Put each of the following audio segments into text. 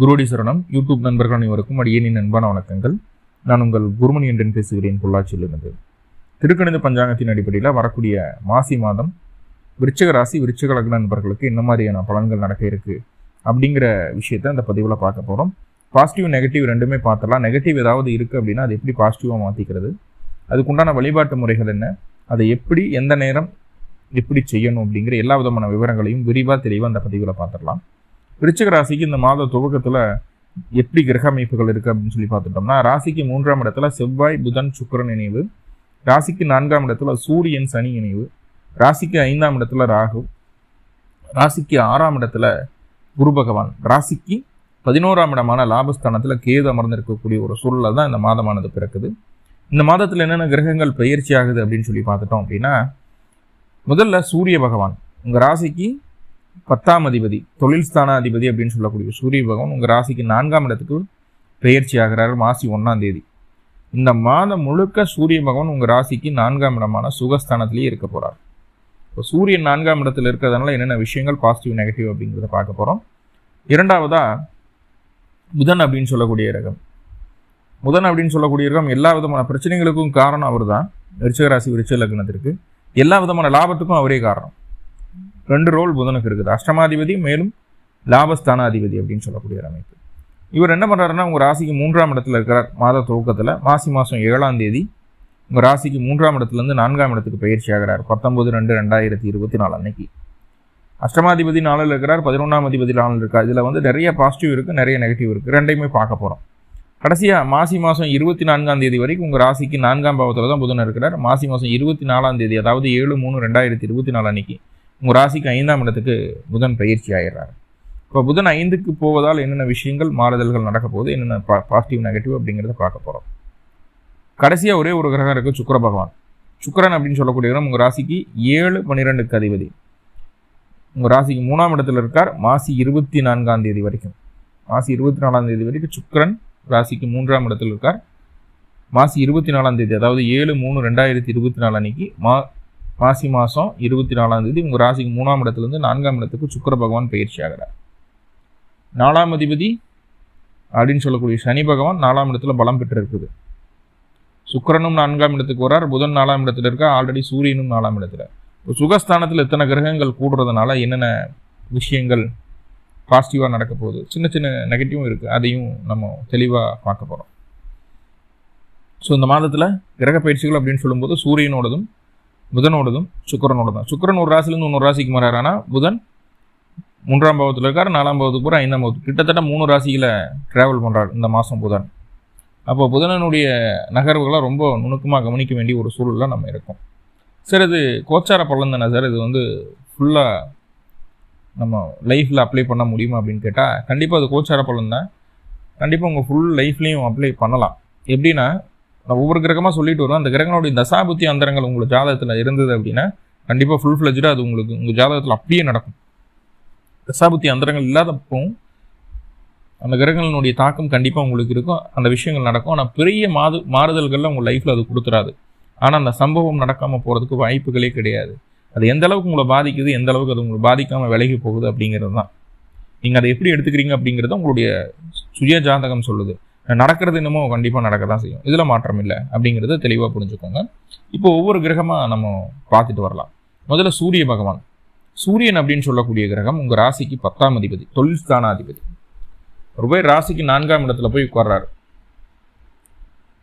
குருடி சரணம். யூடியூப் நண்பர்கள் அனைவருக்கும் அடியேனின் அன்பான வணக்கங்கள். நான் உங்கள் குருமணி என்றன் பேசுகிறேன் பொள்ளாச்சியிலிருந்து. திருக்கணித பஞ்சாங்கத்தின் அடிப்படையில் வரக்கூடிய மாசி மாதம் விருச்சக ராசி விருச்சக லக்ன நண்பர்களுக்கு என்ன மாதிரியான பலன்கள் நடக்க இருக்கு அப்படிங்கிற விஷயத்த இந்த பதிவில் பார்க்க போகிறோம் பாசிட்டிவ் நெகட்டிவ் ரெண்டுமே பார்த்தலாம் நெகட்டிவ் ஏதாவது இருக்குது அப்படின்னா அது எப்படி பாசிட்டிவாக மாற்றிக்கிறது அதுக்குண்டான வழிபாட்டு முறைகள் என்ன? அதை எப்படி எந்த நேரம் எப்படி செய்யணும் அப்படிங்கிற எல்லா விதமான விவரங்களையும் விரிவாக தெளிவாக அந்த பதிவில் பார்த்துடலாம். விருச்சிக ராசிக்கு இந்த மாத துவக்கத்தில் எப்படி கிரக அமைப்புகள் இருக்குது அப்படின்னு சொல்லி பார்த்துட்டோம்னா ராசிக்கு மூன்றாம் இடத்துல செவ்வாய் புதன் சுக்கிரன் இணைவு. ராசிக்கு நான்காம் இடத்துல சூரியன் சனி இணைவு. ராசிக்கு ஐந்தாம் இடத்துல ராகு. ராசிக்கு ஆறாம் இடத்துல குரு பகவான். ராசிக்கு பதினோராம் இடமான லாபஸ்தானத்தில் கேது அமர்ந்திருக்கக்கூடிய ஒரு சூழலில் தான் இந்த மாதமானது பிறக்குது. இந்த மாதத்தில் என்னென்ன கிரகங்கள் பயிற்சி ஆகுது அப்படின்னு சொல்லி பார்த்துட்டோம் அப்படின்னா முதல்ல சூரிய பகவான். உங்கள் ராசிக்கு பத்தாம் அதிபதி தொழில் ஸ்தானாதிபதி அப்படின்னு சொல்லக்கூடிய சூரிய பகவான் உங்கள் ராசிக்கு நான்காம் இடத்துக்கு பெயர்ச்சி ஆகிறார் மாசி ஒன்றாம் தேதி. இந்த மாதம் முழுக்க சூரிய பகவான் உங்கள் ராசிக்கு நான்காம் இடமான சுகஸ்தானத்திலேயே இருக்க போகிறார் இப்போ சூரியன் நான்காம் இடத்துல இருக்கிறதுனால என்னென்ன விஷயங்கள் பாசிட்டிவ் நெகட்டிவ் அப்படிங்கிறத பார்க்க போகிறோம் இரண்டாவதாக புதன் அப்படின்னு சொல்லக்கூடிய ரகம் புதன் அப்படின்னு சொல்லக்கூடிய ரகம் எல்லா விதமான பிரச்சனைகளுக்கும் காரணம் அவர் தான் விருச்சிக ராசி லக்னத்திற்கு. எல்லா விதமான லாபத்துக்கும் அவரே காரணம். ரெண்டு ரோல் புதனுக்கு இருக்குது. அஷ்டமாதிபதி மேலும் லாபஸ்தானாதிபதி அப்படின்னு சொல்லக்கூடிய ஒரு அமைப்பு. இவர் என்ன பண்ணுறாருன்னா உங்கள் ராசிக்கு மூன்றாம் இடத்துல இருக்கிறார் மாத துவக்கத்தில். மாசி மாதம் ஏழாம் தேதி உங்கள் ராசிக்கு மூன்றாம் இடத்துலேருந்து நான்காம் இடத்துக்கு பயிற்சி ஆகிறார். பத்தொம்பது ரெண்டு ரெண்டாயிரத்தி இருபத்தி நாலு அன்னைக்கு. அஷ்டமாதிபதி நாளில் இருக்கிறார் பதினொன்றாம் அதிபதி நாளில் இருக்கார். இதில் வந்து நிறைய பாசிட்டிவ் இருக்குது நிறைய நெகட்டிவ் இருக்குது ரெண்டையுமே பார்க்க போகிறோம் கடைசியாக மாசி மாதம் இருபத்தி நான்காம் தேதி வரைக்கும் உங்கள் ராசிக்கு நான்காம் பாவத்தில் தான் புதன் இருக்கிறார். மாசி மாதம் இருபத்தி நாலாம் தேதி அதாவது ஏழு மூணு ரெண்டாயிரத்தி இருபத்தி நாலு அன்னைக்கு உங்கள் ராசிக்கு ஐந்தாம் இடத்துக்கு புதன் பயிற்சி ஆயிடுறாரு. இப்போ புதன் ஐந்துக்கு போவதால் என்னென்ன விஷயங்கள் மாறுதல்கள் நடக்க போகுது என்னென்ன பா பாசிட்டிவ் நெகட்டிவ் அப்படிங்கிறத பார்க்க போகிறோம் கடைசியாக ஒரே ஒரு கிரகம் இருக்குது சுக்கர பகவான். சுக்கரன் அப்படின்னு சொல்லக்கூடிய கிரகம் உங்கள் ராசிக்கு ஏழு பன்னிரெண்டுக்கு அதிபதி. உங்கள் ராசிக்கு மூணாம் இடத்துல இருக்கார் மாசி இருபத்தி நான்காம் தேதி வரைக்கும். மாசி இருபத்தி நாலாம் தேதி வரைக்கும் சுக்கரன் ராசிக்கு மூன்றாம் இடத்துல இருக்கார். மாசி இருபத்தி நாலாம் தேதி அதாவது ஏழு மூணு ரெண்டாயிரத்தி இருபத்தி நாலு அன்னைக்கு மா மாசி மாதம் இருபத்தி நாலாம் தேதி உங்கள் ராசிக்கு மூணாம் இடத்துலேருந்து நான்காம் இடத்துக்கு சுக்கர பகவான் பயிற்சி ஆகிறார். நாலாம் அதிபதி அப்படின்னு சொல்லக்கூடிய சனி பகவான் நாலாம் இடத்துல பலம் பெற்று இருக்குது சுக்கரனும் நான்காம் இடத்துக்கு வரார். புதன் நாலாம் இடத்துல இருக்கா ஆல்ரெடி சூரியனும் நாலாம் இடத்துல. இப்போ சுகஸ்தானத்தில் எத்தனை கிரகங்கள் கூடுறதுனால என்னென்ன விஷயங்கள் பாசிட்டிவாக நடக்க போகுது? சின்ன சின்ன நெகட்டிவும் இருக்குது அதையும் நம்ம தெளிவாக பார்க்க போகிறோம் ஸோ இந்த மாதத்தில் கிரக பயிற்சிகள் அப்படின்னு சொல்லும்போது சூரியனோடதும் புதனோடதும் சுக்கரனோட தான் சுக்கரன் ஒரு ராசிலேருந்து இன்னொரு ராசிக்கு மாறாருன்னா புதன் மூன்றாம் பாவத்தில் இருக்கார் நாலாம் பாவத்துக்கு போகிற ஐந்தாம் பாவத்துக்கு. கிட்டத்தட்ட மூணு ராசியில் ட்ராவல் பண்ணுறார் இந்த மாதம் புதன். அப்போ புதனனுடைய நகர்வுகளை ரொம்ப நுணுக்கமாக கவனிக்க வேண்டிய ஒரு சூழலில் நம்ம இருக்கோம். சார் இது கோச்சார பலன் தானே சார்? இது வந்து ஃபுல்லாக நம்ம லைஃப்பில் அப்ளை பண்ண முடியுமா அப்படின்னு கேட்டால் கண்டிப்பாக அது கோச்சார பலன் தான். கண்டிப்பாக உங்கள் ஃபுல் லைஃப்லேயும் அப்ளை பண்ணலாம். எப்படின்னா நான் ஒவ்வொரு கிரகமாக சொல்லிட்டு வரோம் அந்த கிரகங்களுடைய தசாபுத்தி அந்தரங்கள் உங்களுக்கு ஜாதகத்தில் இருந்தது அப்படின்னா கண்டிப்பாக ஃபுல் ஃப்ளெஜ்டாக அது உங்களுக்கு உங்கள் ஜாதகத்தில் அப்படியே நடக்கும். தசாபுத்தி அந்தரங்கள் இல்லாதப்போ அந்த கிரகங்களினுடைய தாக்கம் கண்டிப்பாக உங்களுக்கு இருக்கும். அந்த விஷயங்கள் நடக்கும். ஆனால் பெரிய மாது மாறுதல்களில் உங்கள் லைஃப்பில் அது கொடுத்துறாது ஆனால் அந்த சம்பவம் நடக்காமல் போகிறதுக்கு வாய்ப்புகளே கிடையாது. அது எந்த அளவுக்கு உங்களை பாதிக்குது எந்த அளவுக்கு அது உங்களை பாதிக்காமல் விலகி போகுது அப்படிங்கிறது தான். நீங்கள் அதை எப்படி எடுத்துக்கிறீங்க அப்படிங்கிறத உங்களுடைய சுய ஜாதகம் சொல்லுது. நடக்கிறது என்னமோ கண்டிப்பாக நடக்க தான் செய்யும். இதில் மாற்றம் இல்லை அப்படிங்கிறத தெளிவாக புரிஞ்சுக்கோங்க. இப்போ ஒவ்வொரு கிரகமாக நம்ம பார்த்துட்டு வரலாம். முதல்ல சூரிய பகவான். சூரியன் அப்படின்னு சொல்லக்கூடிய கிரகம் உங்கள் ராசிக்கு பத்தாம் அதிபதி தொழில் ஸ்தானாதிபதி. ஒரு பேர் ராசிக்கு நான்காம் இடத்துல போய் உட்கார்றாரு.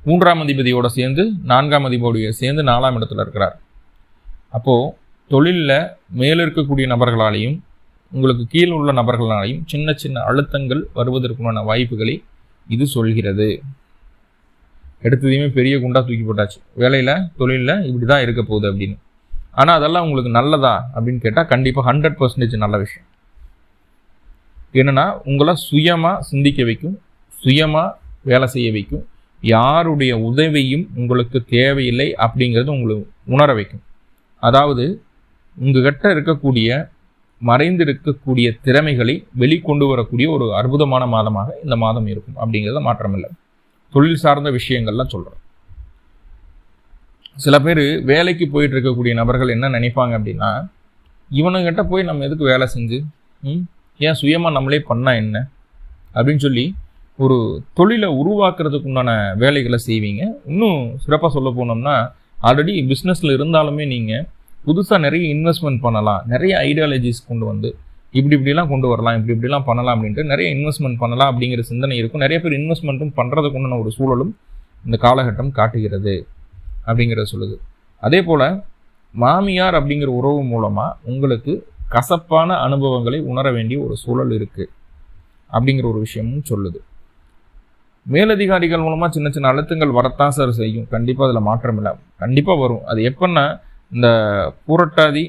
மூன்றாம் அதிபதியோட சேர்ந்து நான்காம் அதிபதியோட சேர்ந்து நாலாம் இடத்துல இருக்கிறார். அப்போது தொழிலில் மேலே இருக்கக்கூடிய நபர்களாலையும் உங்களுக்கு கீழே உள்ள நபர்களாலையும் சின்ன சின்ன அழுத்தங்கள் வருவதற்குண்டான வாய்ப்புகளை இது சொல்கிறது. எடுத்ததையுமே பெரிய குண்டா தூக்கி போட்டாச்சு. வேலையில் தொழிலில் இப்படி தான் இருக்க போகுது அப்படின்னு. ஆனால் அதெல்லாம் உங்களுக்கு நல்லதா அப்படின்னு கேட்டால் கண்டிப்பாக ஹண்ட்ரட் பர்சன்டேஜ் நல்ல விஷயம். என்னென்னா உங்களை சுயமாக சிந்திக்க வைக்கும் சுயமாக வேலை செய்ய வைக்கும் யாருடைய உதவியும் உங்களுக்கு தேவையில்லை அப்படிங்கிறது உங்களுக்கு உணர வைக்கும். அதாவது உங்ககிட்ட இருக்கக்கூடிய மறைந்திருக்கக்கூடிய திறமைகளை வெளிக்கொண்டு வரக்கூடிய ஒரு அற்புதமான மாதமாக இந்த மாதம் இருக்கும் அப்படிங்கிறத மாற்றமில்லை. தொழில் சார்ந்த விஷயங்கள்லாம் சொல்கிறோம் சில பேர் வேலைக்கு போயிட்டு இருக்கக்கூடிய நபர்கள் என்ன நினைப்பாங்க அப்படின்னா இவனுங்கிட்ட போய் நம்ம எதுக்கு வேலை செஞ்சு? ம்? ஏன் சுயமாக நம்மளே பண்ணால் என்ன? அப்படின்னு சொல்லி ஒரு தொழிலை உருவாக்குறதுக்கு உண்டான வேலைகளை செய்வீங்க. இன்னும் சிறப்பாக சொல்ல போனோம்னா ஆல்ரெடி பிஸ்னஸில் இருந்தாலுமே நீங்கள் புதுசாக நிறைய இன்வெஸ்ட்மெண்ட் பண்ணலாம். நிறைய ஐடியாலஜிஸ் கொண்டு வந்து இப்படி இப்படிலாம் கொண்டு வரலாம் இப்படி இப்படிலாம் பண்ணலாம் அப்படின்ட்டு நிறைய இன்வெஸ்ட்மெண்ட் பண்ணலாம் அப்படிங்கிற சிந்தனை இருக்கும். நிறைய பேர் இன்வெஸ்ட்மெண்ட்டும் பண்ணுறதுக்கு ஒரு சூழலும் இந்த காலகட்டம் காட்டுகிறது அப்படிங்கிறத சொல்லுது. அதே போல் மாமியார் அப்படிங்கிற உறவு மூலமாக உங்களுக்கு கசப்பான அனுபவங்களை உணர வேண்டிய ஒரு சூழல் இருக்குது அப்படிங்கிற ஒரு விஷயமும் சொல்லுது. மேலதிகாரிகள் மூலமாக சின்ன சின்ன அழுத்தங்கள் வரத்தான் சார் செய்யும். கண்டிப்பாக அதில் மாற்றம் இல்லை. கண்டிப்பாக வரும். அது எப்போன்னா இந்த பூரட்டாதி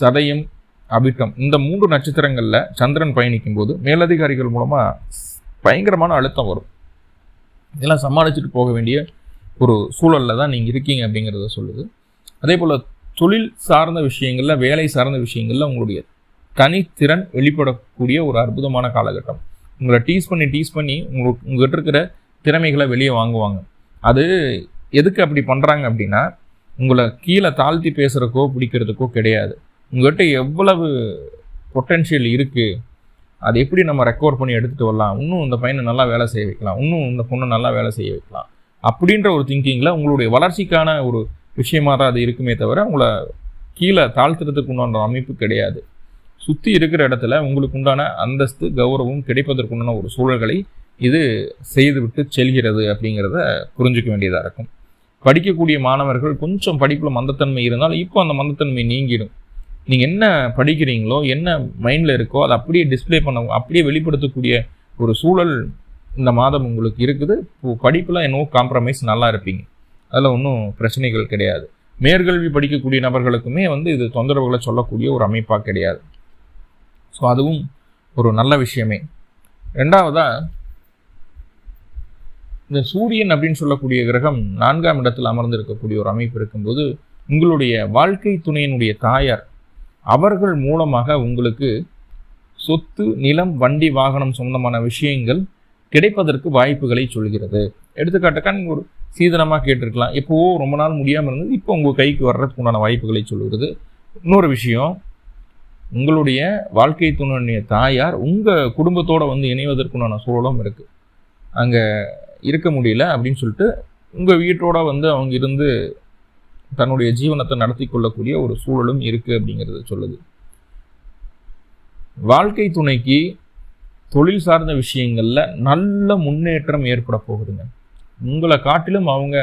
சதயம் அபிட்டம் இந்த மூன்று நட்சத்திரங்களில் சந்திரன் பயணிக்கும் போது மேலதிகாரிகள் மூலமாக பயங்கரமான அழுத்தம் வரும். இதெல்லாம் சமாளிச்சுட்டு போக வேண்டிய ஒரு சூழலில் தான் நீங்கள் இருக்கீங்க அப்படிங்கிறத சொல்லுது. அதே போல் தொழில் சார்ந்த விஷயங்களில் வேலை சார்ந்த விஷயங்களில் உங்களுடைய தனித்திறன் வெளிப்படக்கூடிய ஒரு அற்புதமான காலகட்டம். உங்களை டீஸ் பண்ணி டீஸ் பண்ணி உங்களுக்கு உங்கள்கிட்ட இருக்கிற திறமைகளை வெளியே வாங்குவாங்க. அது எதுக்கு அப்படி பண்ணுறாங்க அப்படின்னா உங்களை கீழே தாழ்த்தி பேசுகிறக்கோ பிடிக்கிறதுக்கோ கிடையாது. உங்கள்கிட்ட எவ்வளவு பொட்டென்ஷியல் இருக்குது அதை எப்படி நம்ம ரெக்கவர் பண்ணி எடுத்துகிட்டு வரலாம் இன்னும் இந்த பையனை நல்லா வேலை செய்ய வைக்கலாம் இன்னும் இந்த பொண்ணை நல்லா வேலை செய்ய வைக்கலாம் அப்படின்ற ஒரு திங்கிங்கில் உங்களுடைய வளர்ச்சிக்கான ஒரு விஷயமாக தான் அது இருக்குமே தவிர உங்களை கீழே தாழ்த்துறதுக்கு உண்டான அமைப்பு கிடையாது. சுற்றி இருக்கிற இடத்துல உங்களுக்கு உண்டான அந்தஸ்து கௌரவம் கிடைப்பதற்குண்டான ஒரு சூழல்களை இது செய்துவிட்டு செல்கிறது அப்படிங்கிறத புரிஞ்சுக்க வேண்டியதாக இருக்கும். படிக்கக்கூடிய மாணவர்கள் கொஞ்சம் படிப்பில் மந்தத்தன்மை இருந்தாலும் இப்போ அந்த மந்தத்தன்மை நீங்கிடும். நீங்கள் என்ன படிக்கிறீங்களோ என்ன மைண்டில் இருக்கோ அதை அப்படியே டிஸ்பிளே பண்ண அப்படியே வெளிப்படுத்தக்கூடிய ஒரு சூழல் இந்த மாதம் உங்களுக்கு இருக்குது. படிப்பில் என்னவோ காம்ப்ரமைஸ் நல்லா இருப்பீங்க. அதில் ஒன்றும் பிரச்சனைகள் கிடையாது. மேற்கல்வி படிக்கக்கூடிய நபர்களுக்குமே வந்து இது தொந்தரவுகளை சொல்லக்கூடிய ஒரு அமைப்பாக கிடையாது. ஸோ அதுவும் ஒரு நல்ல விஷயமே. ரெண்டாவதாக இந்த சூரியன் அப்படின்னு சொல்லக்கூடிய கிரகம் நான்காம் இடத்தில் அமர்ந்திருக்கக்கூடிய ஒரு அமைப்பு இருக்கும்போது உங்களுடைய வாழ்க்கை துணையினுடைய தாயார் அவர்கள் மூலமாக உங்களுக்கு சொத்து நிலம் வண்டி வாகனம் சொந்தமான விஷயங்கள் கிடைப்பதற்கு வாய்ப்புகளை சொல்கிறது. எடுத்துக்காட்டுக்கா நீங்கள் ஒரு சீதனமாக கேட்டிருக்கலாம். எப்போவோ ரொம்ப நாள் முடியாமல் இருந்தது இப்போ உங்கள் கைக்கு வர்றதுக்கு உண்டான வாய்ப்புகளை சொல்கிறது. இன்னொரு விஷயம் உங்களுடைய வாழ்க்கை துணையுடைய தாயார் உங்கள் குடும்பத்தோடு வந்து இணைவதற்குண்டான சூழலும் இருக்குது அங்கே இருக்க முடியல அப்படின்னு சொல்லிட்டு உங்கள் வீட்டோட வந்து அவங்க இருந்து தன்னுடைய ஜீவனத்தை நடத்தி கொள்ளக்கூடிய ஒரு சூழலும் இருக்குது அப்படிங்கிறத சொல்லுது. வாழ்க்கை துணைக்கு தொழில் சார்ந்த விஷயங்களில் நல்ல முன்னேற்றம் ஏற்பட போகுதுங்க. உங்களை காட்டிலும் அவங்க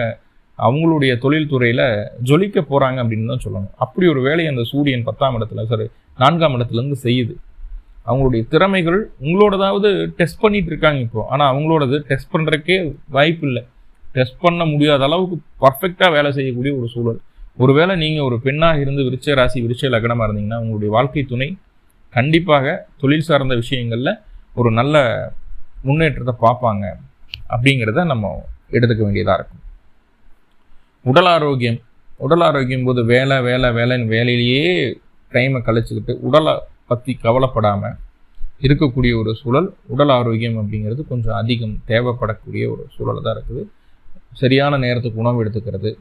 அவங்களுடைய தொழில்துறையில் ஜொலிக்க போகிறாங்க அப்படின்னு தான் சொல்லணும். அப்படி ஒரு வேலையை அந்த சூரியன் பத்தாம் இடத்துல சாரி நான்காம் இடத்துலேருந்து செய்யுது. அவங்களுடைய திறமைகள் உங்களோடதாவது டெஸ்ட் பண்ணிட்டு இருக்காங்க இப்போ. ஆனால் அவங்களோடது டெஸ்ட் பண்ணுறக்கே வாய்ப்பு இல்லை டெஸ்ட் பண்ண முடியாத அளவுக்கு பர்ஃபெக்டாக வேலை செய்யக்கூடிய ஒரு சூழல். ஒருவேளை நீங்கள் ஒரு பெண்ணாக இருந்து விருச்ச ராசி விருச்ச லக்னமாக இருந்தீங்கன்னா உங்களுடைய வாழ்க்கை துணை கண்டிப்பாக தொழில் சார்ந்த விஷயங்களில் ஒரு நல்ல முன்னேற்றத்தை பார்ப்பாங்க அப்படிங்கிறத நம்ம எடுத்துக்க வேண்டியதாக இருக்கும். உடல் ஆரோக்கியம். உடல் ஆரோக்கியம் போது வேலை வேலை வேலைன்னு வேலையிலேயே டைமை கழிச்சுக்கிட்டு உடலை பற்றி கவலைப்படாமல் இருக்கக்கூடிய ஒரு சூழல் உடல் ஆரோக்கியம் அப்படிங்கிறது கொஞ்சம் அதிகம் தேவைப்படக்கூடிய ஒரு சூழல் தான் இருக்குது. சரியான நேரத்துக்கு உணவு எடுத்துக்கிறது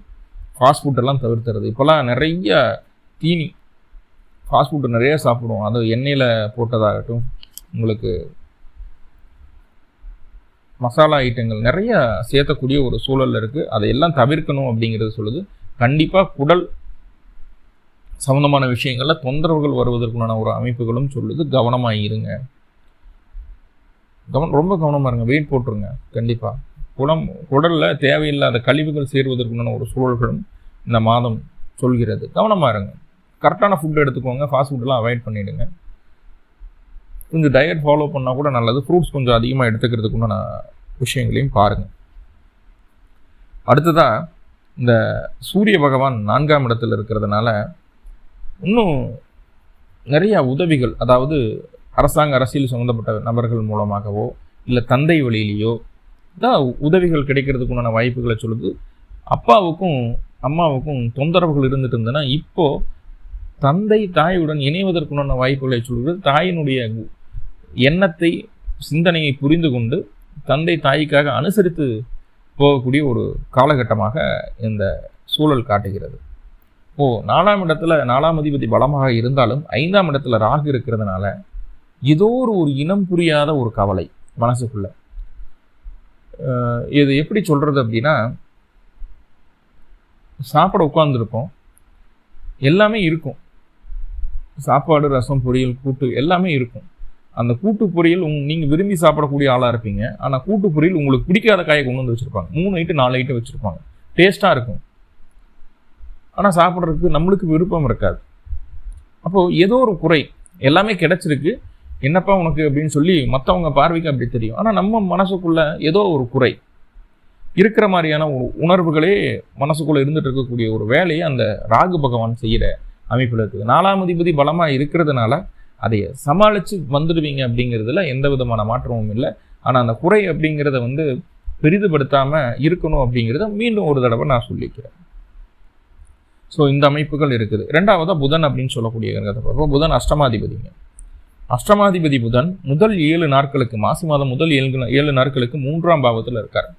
ஃபாஸ்ட் ஃபுட்டெல்லாம் தவிர்த்துறது இப்போல்லாம் நிறைய தீனி ஃபாஸ்ட் ஃபுட்டு நிறைய சாப்பிடுவோம். அது எண்ணெயில் போட்டதாகட்டும் உங்களுக்கு மசாலா ஐட்டங்கள் நிறைய சேர்த்தக்கூடிய ஒரு சூழலில் இருக்குது அதையெல்லாம் தவிர்க்கணும் அப்படிங்கிறது சொல்லுது. கண்டிப்பாக குடல் சம்மந்தமான விஷயங்களில் தொந்தரவுகள் வருவதற்குண்டான ஒரு அமைப்புகளும் சொல்லுது. கவனமாக இருங்க. கவனம் ரொம்ப கவனமாக இருங்க. வெயிட் போட்டுருங்க. கண்டிப்பாக குடம் குடலில் தேவையில்லாத கழிவுகள் சேர்வதற்குண்டான ஒரு சூழல்களும் இந்த மாதம் சொல்கிறது. கவனமாக இருங்க. கரெக்டான ஃபுட் எடுத்துக்கோங்க. ஃபாஸ்ட் ஃபுட்டெல்லாம் அவாய்ட் பண்ணிவிடுங்க கொஞ்சம் டயட் ஃபாலோ பண்ணால் கூட நல்லது. ஃப்ரூட்ஸ் கொஞ்சம் அதிகமாக எடுத்துக்கிறதுக்குண்டான விஷயங்களையும் பாருங்கள் அடுத்ததாக இந்த சூரிய பகவான் நான்காம் இடத்தில் இருக்கிறதுனால இன்னும் நிறைய உதவிகள் அதாவது அரசாங்க அரசியல் சம்மந்தப்பட்ட நபர்கள் மூலமாகவோ இல்லை தந்தை வழியிலேயோ தான் உதவிகள் கிடைக்கிறதுக்குண்டான வாய்ப்புகளை சொல்லுது. அப்பாவுக்கும் அம்மாவுக்கும் தொந்தரவுகள் இருந்துட்டு இருந்ததுன்னா இப்போது தந்தை தாயுடன் இணைவதற்குண்டான வாய்ப்புகளை சொல்கிறது தாயினுடைய எண்ணத்தை சிந்தனையை புரிந்து கொண்டு தந்தை தாய்க்காக அனுசரித்து போகக்கூடிய ஒரு காலகட்டமாக இந்த சூழல் காட்டுகிறது. ஓ நாலாம் இடத்துல நாலாம் அதிபதி பலமாக இருந்தாலும் ஐந்தாம் இடத்துல ராகு இருக்கிறதுனால ஏதோ ஒரு ஒரு இனம் புரியாத ஒரு கவலை மனசுக்குள்ள. இது எப்படி சொல்கிறது அப்படின்னா சாப்பிட உட்காந்துருப்போம் எல்லாமே இருக்கும். சாப்பாடு ரசம் பொரியல் கூட்டு எல்லாமே இருக்கும். அந்த கூட்டு பொரியல் உங் நீங்கள் விரும்பி சாப்பிடக்கூடிய ஆளாக இருப்பீங்க. ஆனால் கூட்டு பொரியல் உங்களுக்கு பிடிக்காத காயை கொண்டு வந்து வச்சுருப்பாங்க. மூணு ஐட்டு நாலு ஐட்டம் வச்சுருப்பாங்க. டேஸ்ட்டாக இருக்கும். ஆனால் சாப்பிட்றதுக்கு நம்மளுக்கு விருப்பம் இருக்காது. அப்போது ஏதோ ஒரு குறை எல்லாமே கிடச்சிருக்கு. என்னப்பா உனக்கு அப்படின்னு சொல்லி மற்றவங்க பார்வைக்கு அப்படி தெரியும். ஆனால் நம்ம மனசுக்குள்ளே ஏதோ ஒரு குறை இருக்கிற மாதிரியான உணர்வுகளே மனசுக்குள்ளே இருந்துட்டு இருக்கக்கூடிய ஒரு வேலையை அந்த ராகு பகவான் செய்கிற அமைப்பில் இருக்குது நாலாம் அதிபதி பலமாக இருக்கிறதுனால அதை சமாளித்து வந்துடுவீங்க அப்படிங்கிறதுல எந்த விதமான மாற்றமும் இல்லை. ஆனால் அந்த குறை அப்படிங்கிறத வந்து பெரிதுபடுத்தாமல் இருக்கணும் அப்படிங்கிறத மீண்டும் ஒரு தடவை நான் சொல்லிக்கிறேன். ஸோ இந்த அமைப்புகள் இருக்குது. ரெண்டாவதாக புதன் அப்படின்னு சொல்லக்கூடிய கிரகத்தை பார்ப்போம். புதன் அஷ்டமாதிபதிங்க. அஷ்டமாதிபதி புதன் முதல் ஏழு நாட்களுக்கு மாசி மாதம் முதல் ஏழு ஏழு நாட்களுக்கு மூன்றாம் பாவத்தில் இருக்கார்.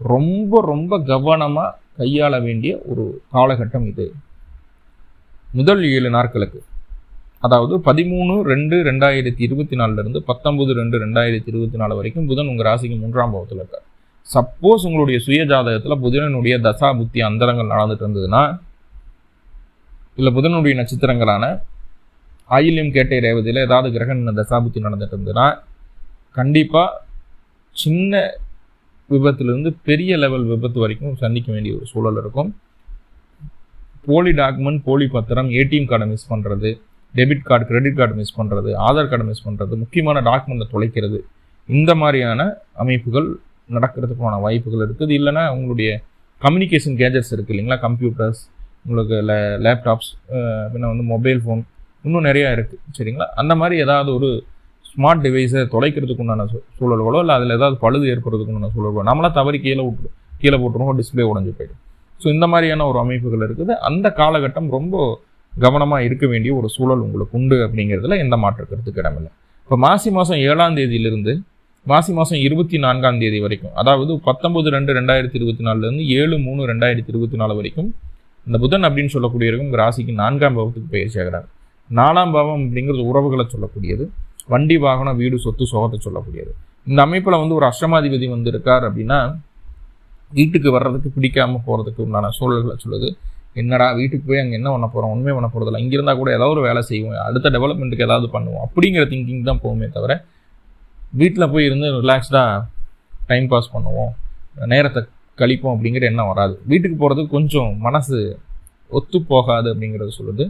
ரொம்ப ரொம்ப கவனமாக கையாள வேண்டிய ஒரு காலகட்டம் இது. முதல் ஏழு நாட்களுக்கு. அதாவது பதிமூணு ரெண்டு ரெண்டாயிரத்தி இருபத்தி நாலுலேருந்து பத்தொம்பது ரெண்டு ரெண்டாயிரத்தி இருபத்தி நாலு வரைக்கும் புதன் உங்கள் ராசிக்கு மூன்றாம் பாவத்தில் இருக்கார். சப்போஸ் உங்களுடைய சுய ஜாதகத்தில் புதனனுடைய தசா புத்தி அந்தரங்கள் நடந்துட்டு இருந்ததுன்னா இல்லை புதனுடைய நட்சத்திரங்களான ஆயில்யம் கேட்டை ரேவதியில் ஏதாவது கிரகண தசாபுத்தி நடந்துட்டு இருந்ததுன்னா கண்டிப்பாக சின்ன விபத்துலேருந்து பெரிய லெவல் விபத்து வரைக்கும் சந்திக்க வேண்டிய ஒரு சூழல் இருக்கும். போலி டாக்குமெண்ட் போலி பத்திரம் ஏடிஎம் கார்டை மிஸ் பண்ணுறது debit card credit card miss பண்ணுறது ஆதார் கார்டை மிஸ் பண்ணுறது முக்கியமான டாக்குமெண்ட்டை தொலைக்கிறது இந்த மாதிரியான அமைப்புகள் நடக்கிறதுக்கான வாய்ப்புகள் இருக்குது. இல்லைன்னா உங்களுடைய கம்யூனிகேஷன் கேஜெட்ஸ் இருக்குது இல்லைங்களா? கம்ப்யூட்டர்ஸ் உங்களுக்கு லே லேப்டாப்ஸ் பின்ன வந்து மொபைல் ஃபோன் இன்னும் நிறையா இருக்குது சரிங்களா? அந்த மாதிரி ஏதாவது ஒரு ஸ்மார்ட் டிவைஸை தொலைக்கிறதுக்கு உண்டான சூழல்களோ இல்லை அதில் ஏதாவது பழுது ஏற்படுறதுக்கு உண்டான சூழல்களோ நம்மளாம் தவறி கீழே விட்டு கீழே போட்டுருவோம் டிஸ்பிளே உடஞ்சி போயிடும். ஸோ இந்த மாதிரியான ஒரு அமைப்புகள் இருக்குது. அந்த காலகட்டம் ரொம்ப கவனமாக இருக்க வேண்டிய ஒரு சூழல் உங்களுக்கு உண்டு அப்படிங்கிறதுல எந்த மாற்று கருத்துக்கு இடமில்லை இப்போ மாசி மாதம் ஏழாம் தேதியிலிருந்து மாசி மாதம் இருபத்தி நான்காம் தேதி வரைக்கும் அதாவது பத்தொம்பது ரெண்டு ரெண்டாயிரத்தி இருபத்தி நாலுலேருந்து ஏழு மூணு ரெண்டாயிரத்தி இருபத்தி நாலு வரைக்கும் இந்த புதன் அப்படின்னு சொல்லக்கூடிய ராசிக்கு நான்காம் பாவத்துக்கு பயிற்சி ஆகிறார் நாலாம் பாவம் அப்படிங்கிறது உறவுகளை சொல்லக்கூடியது. வண்டி வாகனம் வீடு சொத்து சோகத்தை சொல்லக்கூடியது. இந்த அமைப்பில் வந்து ஒரு அஷ்டமாதிபதி வந்து இருக்கார் அப்படின்னா வீட்டுக்கு வர்றதுக்கு பிடிக்காமல் போகிறதுக்கு உண்டான சூழல்களை சொல்லுது. என்னடா வீட்டுக்கு போய் அங்கே என்ன பண்ண போகிறோம் ஒன்றுமே பண்ண போகிறதில்ல இங்கே இருந்தால் கூட ஏதாவது ஒரு வேலை செய்வோம். அடுத்த டெவலப்மெண்ட்டுக்கு ஏதாவது பண்ணுவோம். அப்படிங்கிற திங்கிங் தான் போகுமே தவிர வீட்டில் போய் இருந்து ரிலாக்ஸ்டாக டைம் பாஸ் பண்ணுவோம். நேரத்தை கழிப்போம் அப்படிங்கிற எண்ணம் வராது. வீட்டுக்கு போகிறது கொஞ்சம் மனசு ஒத்து போகாது அப்படிங்கிறது சொல்லுது.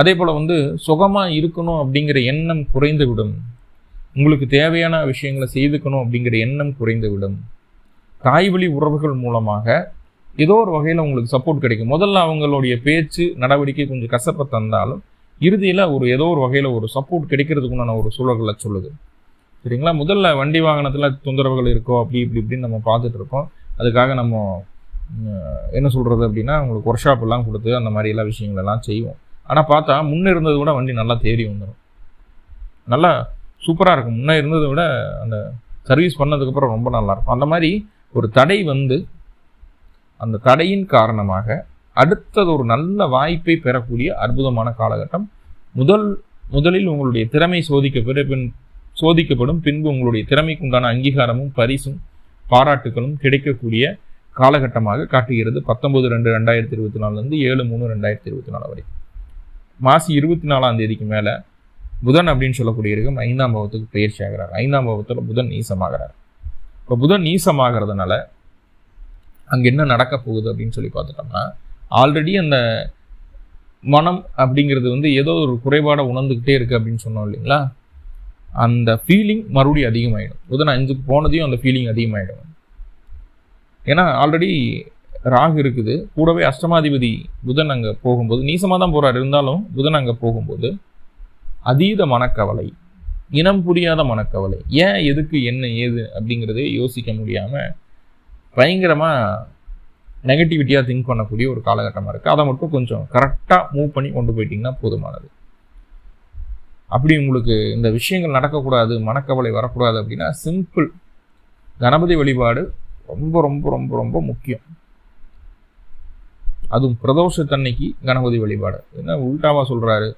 அதே போல் வந்து சுகமாக இருக்கணும் அப்படிங்கிற எண்ணம் குறைந்து விடும் உங்களுக்கு தேவையான விஷயங்களை செய்துக்கணும் அப்படிங்கிற எண்ணம் குறைந்து விடும் தாய்வழி உறவுகள் மூலமாக ஏதோ ஒரு வகையில் உங்களுக்கு சப்போர்ட் கிடைக்கும். முதல்ல அவங்களுடைய பேச்சு நடவடிக்கை கொஞ்சம் கசப்பை தந்தாலும் இறுதியில் ஒரு ஏதோ ஒரு வகையில் ஒரு சப்போர்ட் கிடைக்கிறதுக்குண்டான ஒரு சூழல்களை சொல்லுது. சரிங்களா? முதல்ல வண்டி வாகனத்தில் தொந்தரவுகள் இருக்கோ அப்படி இப்படி இப்படின்னு நம்ம பார்த்துட்டு இருக்கோம். அதுக்காக நம்ம என்ன சொல்கிறது அப்படின்னா உங்களுக்கு ஒர்க் ஷாப் எல்லாம் கொடுத்து அந்த மாதிரி எல்லா விஷயங்களெல்லாம் செய்வோம். ஆனால் பார்த்தா முன்னே இருந்ததை விட வண்டி நல்லா தேடி வந்துடும் நல்லா சூப்பராக இருக்கும். முன்னே இருந்ததை விட அந்த சர்வீஸ் பண்ணதுக்கப்புறம் ரொம்ப நல்லாயிருக்கும் அந்த மாதிரி ஒரு தடை வந்து அந்த தடையின் காரணமாக அடுத்தது ஒரு நல்ல வாய்ப்பை பெறக்கூடிய அற்புதமான காலகட்டம். முதல் முதலில் உங்களுடைய திறமை சோதிக்கப்பட பின் சோதிக்கப்படும் பின்பு உங்களுடைய திறமைக்குண்டான அங்கீகாரமும் பரிசும் பாராட்டுகளும் கிடைக்கக்கூடிய காலகட்டமாக காட்டுகிறது. பத்தொன்பது ரெண்டு ரெண்டாயிரத்தி இருபத்தி நாலுலேருந்து ஏழு மூணு ரெண்டாயிரத்தி இருபத்தி நாலு வரை. மாசி இருபத்தி நாலாம் தேதிக்கு மேலே புதன் அப்படின்னு சொல்லக்கூடிய இருக்கும் ஐந்தாம் பாவத்துக்கு பயிற்சி ஆகிறார் ஐந்தாம் பாவத்தில் புதன் நீசமாகிறார். இப்போ புதன் நீசமாகிறதுனால அங்கே என்ன நடக்க போகுது அப்படின்னு சொல்லி பார்த்துட்டோம்னா ஆல்ரெடி அந்த மனம் அப்படிங்கிறது வந்து ஏதோ ஒரு குறைபாடை உணர்ந்துக்கிட்டே இருக்குது அப்படின்னு சொன்னோம் இல்லைங்களா? அந்த ஃபீலிங் மறுபடியும் அதிகமாகிடும் புதன் அஞ்சு போனதையும் அந்த ஃபீலிங் அதிகமாகிடும் ஏன்னா ஆல்ரெடி ராகு இருக்குது. கூடவே அஷ்டமாதிபதி புதன் அங்கே போகும்போது நீசமாக தான் போகிறார் இருந்தாலும் புதன் அங்கே போகும்போது அதீத மனக்கவலை இனம் புரியாத மனக்கவலை ஏன் எதுக்கு என்ன ஏது அப்படிங்கிறதே யோசிக்க முடியாமல் பயங்கரமாக நெகட்டிவிட்டியாக திங்க் பண்ணக்கூடிய ஒரு காலகட்டமாக இருக்குது அதை மட்டும் கொஞ்சம் கரெக்டாக மூவ் பண்ணி கொண்டு போயிட்டிங்கன்னா போதுமானது. அப்படி உங்களுக்கு இந்த விஷயங்கள் நடக்கக்கூடாது மனக்கவலை வரக்கூடாது அப்படின்னா சிம்பிள் கணபதி வழிபாடு ரொம்ப ரொம்ப ரொம்ப ரொம்ப முக்கியம். அதுவும் பிரதோஷத்தன்னைக்கு கணபதி வழிபாடு. என்ன உல்டாவாக சொல்கிறாரு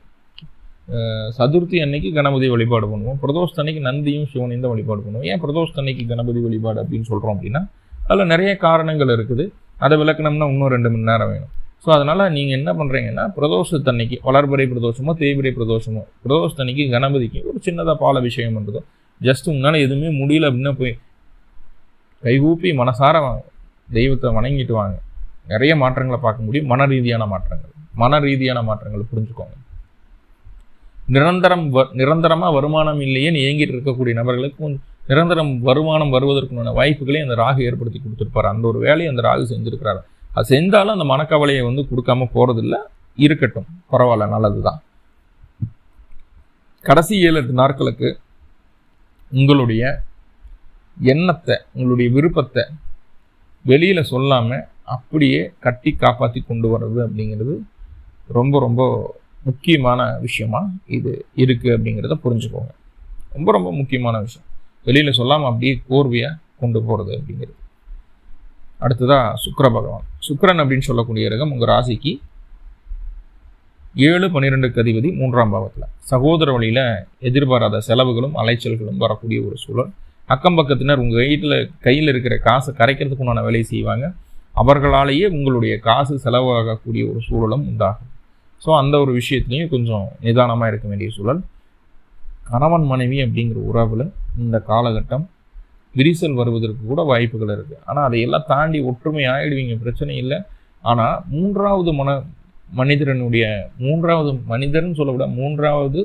சதுர்த்தி அன்னைக்கு கணபதி வழிபாடு பண்ணுவோம். பிரதோஷ் அன்னைக்கு நந்தியும் சிவனையும் தான் வழிபாடு பண்ணுவோம். ஏன் பிரதோஷ் அன்னைக்கு கணபதி வழிபாடு அப்படின்னு சொல்கிறோம் அப்படின்னா அதில் நிறைய காரணங்கள் இருக்குது. அதை விளக்கணும்னா இன்னும் ரெண்டு மணி நேரம் வேணும். ஸோ அதனால் நீங்கள் என்ன பண்ணுறீங்கன்னா பிரதோஷத்தன்னைக்கு வளர்பறை பிரதோஷமோ தேய்பிறை பிரதோஷமோ பிரதோஷத்தன்னைக்கு கணபதிக்கு ஒரு சின்னதாக பால விஷயம் பண்ணுறதோ ஜஸ்ட் உங்களால் எதுவுமே முடியல அப்படின்னா போய் கைகூப்பி மனசார வாங்க தெய்வத்தை வணங்கிட்டு வாங்க. நிறைய மாற்றங்களை பார்க்க முடியும். மன ரீதியான மாற்றங்கள். மன ரீதியான மாற்றங்களை புரிஞ்சுக்கோங்க. நிரந்தரம் வ நிரந்தரமாக வருமானம் இல்லையேன்னு ஏங்கிட்டு இருக்கக்கூடிய நபர்களுக்கு நிரந்தரம் வருமானம் வருவதற்குண்டான வாய்ப்புகளை அந்த ராகு ஏற்படுத்தி கொடுத்துருப்பாரு. அந்த ஒரு வேலையை அந்த ராகு செஞ்சுருக்கிறார். அது செஞ்சாலும் அந்த மனக்கவலையை வந்து கொடுக்காம போகிறதில்ல இருக்கட்டும். பரவாயில்ல நல்லது தான் கடைசி ஏழு எட்டு நாட்களுக்கு உங்களுடைய எண்ணத்தை உங்களுடைய விருப்பத்தை வெளியில் சொல்லாமல் அப்படியே கட்டி காப்பாற்றி கொண்டு வர்றது அப்படிங்கிறது ரொம்ப ரொம்ப முக்கியமான விஷயமா இது இருக்குது அப்படிங்கிறத புரிஞ்சுக்கோங்க. ரொம்ப ரொம்ப முக்கியமான விஷயம். வெளியில் சொல்லாமல் அப்படியே கோர்வையாக கொண்டு போகிறது அப்படிங்கிறது. அடுத்ததாக சுக்கர பகவான். சுக்கரன் அப்படின்னு சொல்லக்கூடிய ரகம் உங்கள் ராசிக்கு ஏழு பன்னிரெண்டுக்கு அதிபதி மூன்றாம் பாவத்தில். சகோதர வழியில் எதிர்பாராத செலவுகளும் அலைச்சல்களும் வரக்கூடிய ஒரு சூழல். அக்கம் பக்கத்தினர் உங்கள் வீட்டில் கையில் இருக்கிற காசை கரைக்கிறதுக்கு உண்டான வேலையை செய்வாங்க. அவர்களாலேயே உங்களுடைய காசு செலவாகக்கூடிய ஒரு சூழலும் உண்டாகும். ஸோ அந்த ஒரு விஷயத்துலையும் கொஞ்சம் நிதானமாக இருக்க வேண்டிய சூழல். கணவன் மனைவி அப்படிங்கிற உறவில் இந்த காலகட்டம் விரிசல் வருவதற்கு கூட வாய்ப்புகள் இருக்குது ஆனால் அதையெல்லாம் தாண்டி ஒற்றுமை ஆகிடுவீங்க பிரச்சனை இல்லை. ஆனால் மூன்றாவது மன மனிதனுடைய மூன்றாவது மனிதர்னு சொல்லவிட மூன்றாவது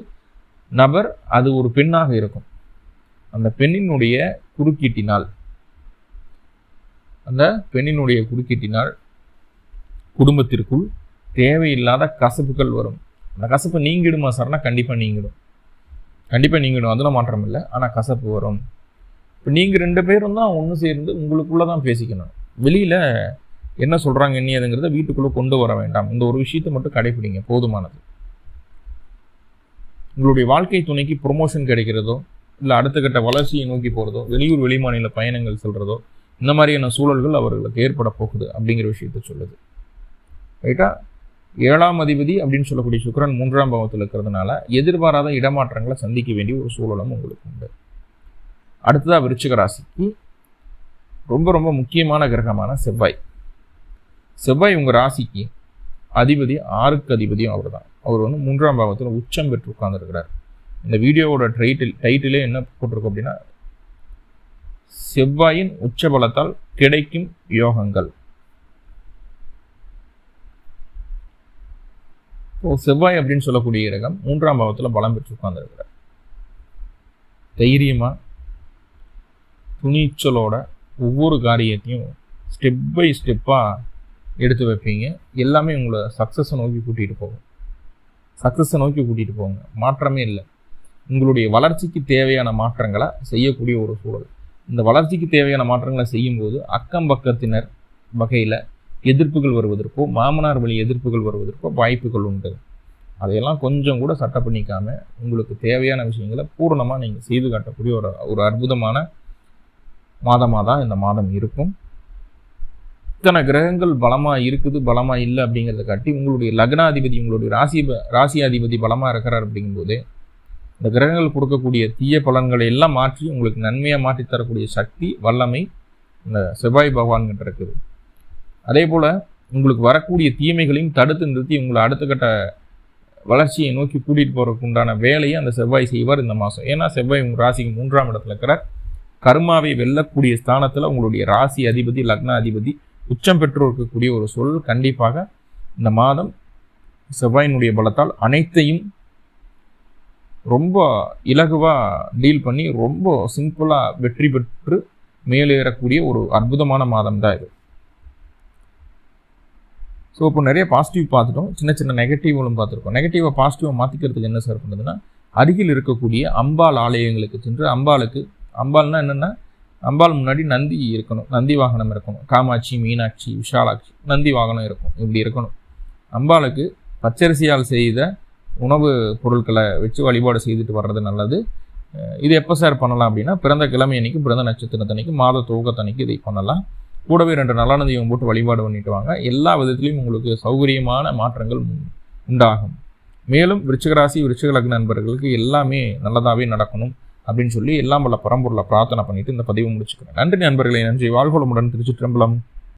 நபர் அது ஒரு பெண்ணாக இருக்கும். அந்த பெண்ணினுடைய குறுக்கீட்டினால் அந்த பெண்ணினுடைய குறுக்கீட்டினால் குடும்பத்திற்குள் தேவையில்லாத கசப்புகள் வரும். அந்த கசப்பு நீங்கிடுமா சார்னா கண்டிப்பாக நீங்கிடும். கண்டிப்பாக நீங்கிடும். அதில் மாற்றம் இல்லை ஆனால் கசப்பு வரும். இப்போ நீங்கள் ரெண்டு பேரும் தான் ஒன்று சேர்ந்து உங்களுக்குள்ளே தான் பேசிக்கணும். வெளியில் என்ன சொல்கிறாங்க என்ன வீட்டுக்குள்ளே கொண்டு வர வேண்டாம். இந்த ஒரு விஷயத்தை மட்டும் கடைபிடிங்க போதுமானது. உங்களுடைய வாழ்க்கை துணைக்கு ப்ரொமோஷன் கிடைக்கிறதோ இல்லை அடுத்த கட்ட வளர்ச்சியை நோக்கி போகிறதோ வெளியூர் வெளிமாநில பயணங்கள் செல்கிறதோ இந்த மாதிரியான சூழல்கள் அவர்களுக்கு ஏற்பட போகுது அப்படிங்கிற விஷயத்த சொல்லுது. ரைட்டா? ஏழாம் அதிபதி அப்படின்னு சொல்லக்கூடிய சுக்கரன் மூன்றாம் பாவத்தில் இருக்கிறதுனால எதிர்பாராத இடமாற்றங்களை சந்திக்க வேண்டிய ஒரு சூழலும் உங்களுக்கு உண்டு. அடுத்ததா விருச்சிக ராசிக்கு ரொம்ப ரொம்ப முக்கியமான கிரகமான செவ்வாய். செவ்வாய் உங்க ராசிக்கு அதிபதி ஆறுக்கு அதிபதியும் அவர் தான் அவர் வந்து மூன்றாம் பாவத்தில் உச்சம் பெற்று உட்கார்ந்துருக்கிறார். இந்த வீடியோவோட டைட்டில் டைட்டிலே என்ன போட்டிருக்கோம் அப்படின்னா செவ்வாயின் உச்ச பலத்தால் கிடைக்கும் யோகங்கள். இப்போ செவ்வாய் அப்படின்னு சொல்லக்கூடிய கிரகம் மூன்றாம் பாவத்தில் பலம் பெற்று உட்கார்ந்துருக்கிறார். தைரியமா துணிச்சலோட ஒவ்வொரு காரியத்தையும் ஸ்டெப் பை ஸ்டெப்பாக எடுத்து வைப்பீங்க. எல்லாமே உங்களை சக்ஸஸை நோக்கி கூட்டிகிட்டு போகும். சக்ஸஸை நோக்கி கூட்டிகிட்டு போங்க. மாற்றமே இல்லை. உங்களுடைய வளர்ச்சிக்கு தேவையான மாற்றங்களை செய்யக்கூடிய ஒரு சூழல். இந்த வளர்ச்சிக்கு தேவையான மாற்றங்களை செய்யும்போது அக்கம் பக்கத்தினர் வகையில் எதிர்ப்புகள் வருவதற்கோ மாமனார் வழி எதிர்ப்புகள் வருவதற்கோ வாய்ப்புகள் உண்டு. அதையெல்லாம் கொஞ்சம் கூட சட்டை பண்ணிக்காமல் உங்களுக்கு தேவையான விஷயங்களை பூரணமாக நீங்கள் செய்து காட்டக்கூடிய ஒரு ஒரு அற்புதமான மாதமாக தான் இந்த மாதம் இருக்கும். இத்தனை கிரகங்கள் பலமாக இருக்குது பலமாக இல்லை அப்படிங்கிறத காட்டி உங்களுடைய லக்னாதிபதி உங்களுடைய ராசி ராசியாதிபதி பலமாக இருக்கிறார் அப்படிங்கும்போது இந்த கிரகங்கள் கொடுக்கக்கூடிய தீய பலன்களை எல்லாம் மாற்றி உங்களுக்கு நன்மையாக மாற்றி தரக்கூடிய சக்தி வல்லமை இந்த செவ்வாய் பகவான்கிட்ட இருக்குது. அதே போல் உங்களுக்கு வரக்கூடிய தீமைகளையும் தடுத்து நிறுத்தி உங்களை அடுத்த கட்ட வளர்ச்சியை நோக்கி கூட்டிகிட்டு போகிறதுக்கு உண்டான வேலையை அந்த செவ்வாய் செய்வார் இந்த மாதம். ஏன்னா செவ்வாய் உங்கள் ராசிக்கு மூன்றாம் இடத்துல இருக்கிறார். கர்மாவை வெல்லக்கூடிய ஸ்தானத்தில் உங்களுடைய ராசி அதிபதி லக்ன அதிபதி உச்சம் பெற்று இருக்கக்கூடிய ஒரு சொல் கண்டிப்பாக இந்த மாதம் செவ்வாயினுடைய பலத்தால் அனைத்தையும் ரொம்ப இலகுவாக டீல் பண்ணி ரொம்ப சிம்பிளாக வெற்றி பெற்று மேலேறக்கூடிய ஒரு அற்புதமான மாதம் தான் இது. ஸோ இப்போ நிறைய பாசிட்டிவ் பார்த்துட்டோம். சின்ன சின்ன நெகட்டிவ்களும் பார்த்துருக்கோம். நெகட்டிவை பாசிட்டிவாக மாற்றிக்கிறதுக்கு என்ன சார் பண்ணுதுன்னா அருகில் இருக்கக்கூடிய அம்பாள் ஆலயங்களுக்கு சென்று அம்பாளுக்கு அம்பாள்னா என்னென்னா அம்பாள் முன்னாடி நந்தி இருக்கணும். நந்தி வாகனம் இருக்கணும். காமாட்சி மீனாட்சி விஷாலாட்சி நந்தி வாகனம் இருக்கும். இப்படி இருக்கணும். அம்பாளுக்கு பச்சரிசியால் செய்த உணவு பொருட்களை வச்சு வழிபாடு செய்துட்டு வர்றது நல்லது. இது எப்போ சார் பண்ணலாம் அப்படின்னா பிறந்த கிழமை அன்னைக்கு பிறந்த நட்சத்திரத்தன்னைக்கு மாத துவக்கத்தன்னைக்கு இதை பண்ணலாம். கூடவே ரெண்டு நல்ல போட்டு வழிபாடு பண்ணிட்டு வாங்க. எல்லா விதத்துலையும் உங்களுக்கு சௌகரியமான மாற்றங்கள் உண்டாகும். மேலும் விருச்சிகராசி விருச்சிக லக்ன நண்பர்களுக்கு எல்லாமே நல்லதாகவே நடக்கணும். அப்படின்னு சொல்லி எல்லாம் வல்ல பரம்பொருளை பிரார்த்தனை பண்ணிட்டு இந்த பதிவு முடிச்சுக்கிறேன். நன்றி நண்பர்களே நன்றி. வாழ்வளமுடன் திருச்சிற்றம்பலம்.